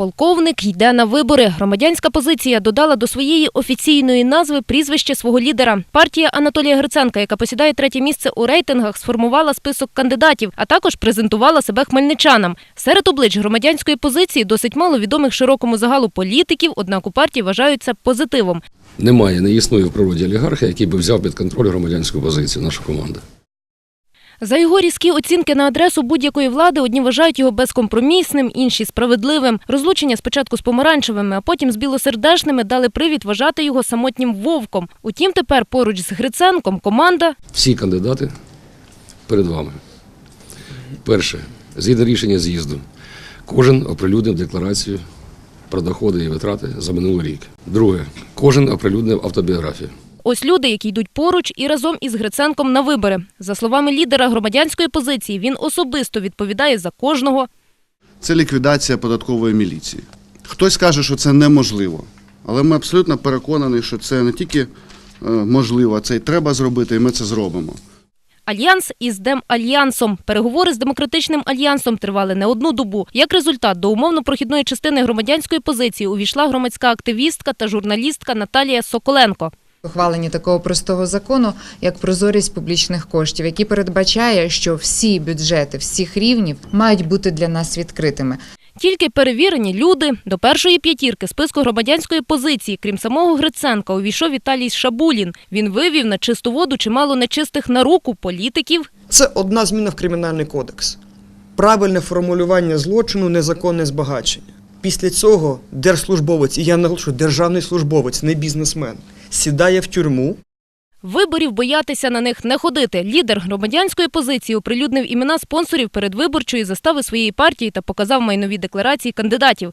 Полковник йде на вибори. Громадянська позиція додала до своєї офіційної назви прізвище свого лідера. Партія Анатолія Гриценка, яка посідає третє місце у рейтингах, сформувала список кандидатів, а також презентувала себе хмельничанам. Серед облич громадянської позиції досить мало відомих широкому загалу політиків, однак у партії вважають це позитивом. Немає, не існує в природі олігарха, який би взяв під контроль громадянську позицію, наша команда. За його різкі оцінки на адресу будь-якої влади одні вважають його безкомпромісним, інші справедливим. Розлучення спочатку з помаранчевими, а потім з білосердешними дали привід вважати його самотнім вовком. Утім, тепер поруч з Гриценком команда Всі кандидати перед вами. Перше, згідно рішення з'їзду, кожен оприлюднив декларацію про доходи і витрати за минулий рік. Друге, кожен оприлюднив автобіографію. Ось люди, які йдуть поруч і разом із Гриценком на вибори. За словами лідера громадянської позиції, він особисто відповідає за кожного. це ліквідація податкової міліції. Хтось каже, що це неможливо, але ми абсолютно переконані, що це не тільки е, можливо, а це й треба зробити, і ми це зробимо. Альянс із Демальянсом. Переговори з демократичним альянсом тривали не одну добу. Як результат, до умовно-прохідної частини громадянської позиції увійшла громадська активістка та журналістка Наталія Соколенко. Ухвалення такого простого закону, як прозорість публічних коштів, який передбачає, що всі бюджети всіх рівнів мають бути для нас відкритими. Тільки перевірені люди до першої п'ятірки списку громадянської позиції, крім самого Гриценка, увійшов Віталій Шабулін. Він вивів на чисту воду чимало нечистих на руку політиків. Це одна зміна в кримінальний кодекс. Правильне формулювання злочину незаконне збагачення. Після цього держслужбовець, і я наголошую, державний службовець, не бізнесмен, сідає в тюрму. Виборів боятися на них не ходити. Лідер громадянської позиції оприлюднив імена спонсорів передвиборчої застави своєї партії та показав майнові декларації кандидатів.